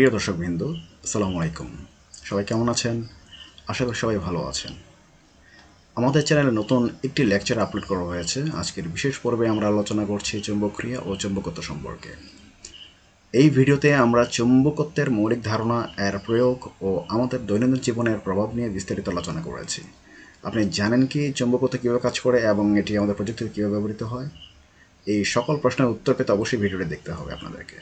প্রিয় দর্শকবৃন্দ, আসসালামু আলাইকুম। সবাই কেমন আছেন? আশা করি সবাই ভালো আছেন। আমাদের চ্যানেলে নতুন একটি লেকচার আপলোড করা হয়েছে। আজকের বিশেষ পর্বে আমরা আলোচনা করছি চুম্বক ক্রিয়া ও চুম্বকত্ব সম্পর্কে। এই ভিডিওতে আমরা চুম্বকত্বের মৌলিক ধারণা এর প্রয়োগ ও আমাদের দৈনন্দিন জীবনের প্রভাব নিয়ে বিস্তারিত আলোচনা করেছি। আপনি জানেন কি চুম্বকত্ব কীভাবে কাজ করে এবং এটি আমাদের প্রযুক্তিতে কীভাবে ব্যবহৃত হয়? এই সকল প্রশ্নের উত্তর পেতে অবশ্যই ভিডিওটি দেখতে হবে আপনাদেরকে।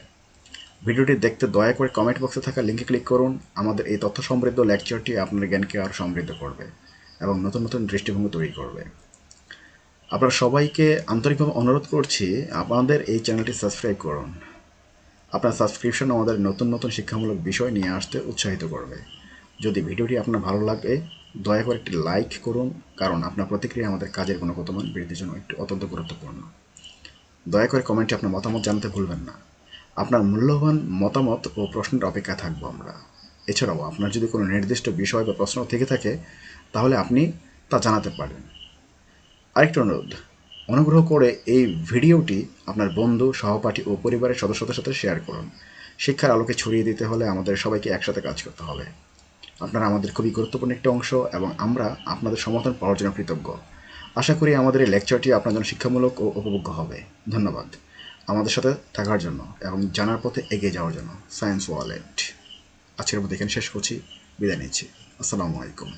ভিডিওটি দেখতে দয়া করে কমেন্ট বক্সে থাকা লিঙ্কে ক্লিক করুন। আমাদের এই তথ্য সমৃদ্ধ লেকচারটি আপনার জ্ঞানকে আরও সমৃদ্ধ করবে এবং নতুন নতুন দৃষ্টিভঙ্গি তৈরি করবে। আপনারা সবাইকে আন্তরিকভাবে অনুরোধ করছি আপনাদের এই চ্যানেলটি সাবস্ক্রাইব করুন। আপনার সাবস্ক্রিপশন আমাদের নতুন নতুন শিক্ষামূলক বিষয় নিয়ে আসতে উৎসাহিত করবে। যদি ভিডিওটি আপনার ভালো লাগে, দয়া করে একটি লাইক করুন, কারণ আপনার প্রতিক্রিয়া আমাদের কাজের গুণগত মান বৃদ্ধির জন্য একটু অত্যন্ত গুরুত্বপূর্ণ। দয়া করে কমেন্টে আপনার মতামত জানাতে ভুলবেন না। আপনার মূল্যবান মতামত ও প্রশ্নের অপেক্ষায় থাকব আমরা। এছাড়াও আপনার যদি কোনো নির্দিষ্ট বিষয় বা প্রশ্ন থেকে থাকে, তাহলে আপনি তা জানাতে পারেন। আরেকটা অনুরোধ, অনুগ্রহ করে এই ভিডিওটি আপনার বন্ধু, সহপাঠী ও পরিবারের সদস্যদের সাথে শেয়ার করুন। শিক্ষার আলোকে ছড়িয়ে দিতে হলে আমাদের সবাইকে একসাথে কাজ করতে হবে। আপনারা আমাদের খুবই গুরুত্বপূর্ণ একটি অংশ এবং আমরা আপনাদের সমর্থন পাওয়ার জন্য কৃতজ্ঞ। আশা করি আমাদের এই লেকচারটি আপনার জন্য শিক্ষামূলক ও উপভোগ্য হবে। ধন্যবাদ। আমাদের সাথে থাকার জন্য এবং জানার পথে এগিয়ে যাওয়ার জন্য। সায়েন্স ওয়ালেট আজকের মধ্যে এখানে শেষ করছি। বিদায় নিচ্ছি। আসসালামু আলাইকুম।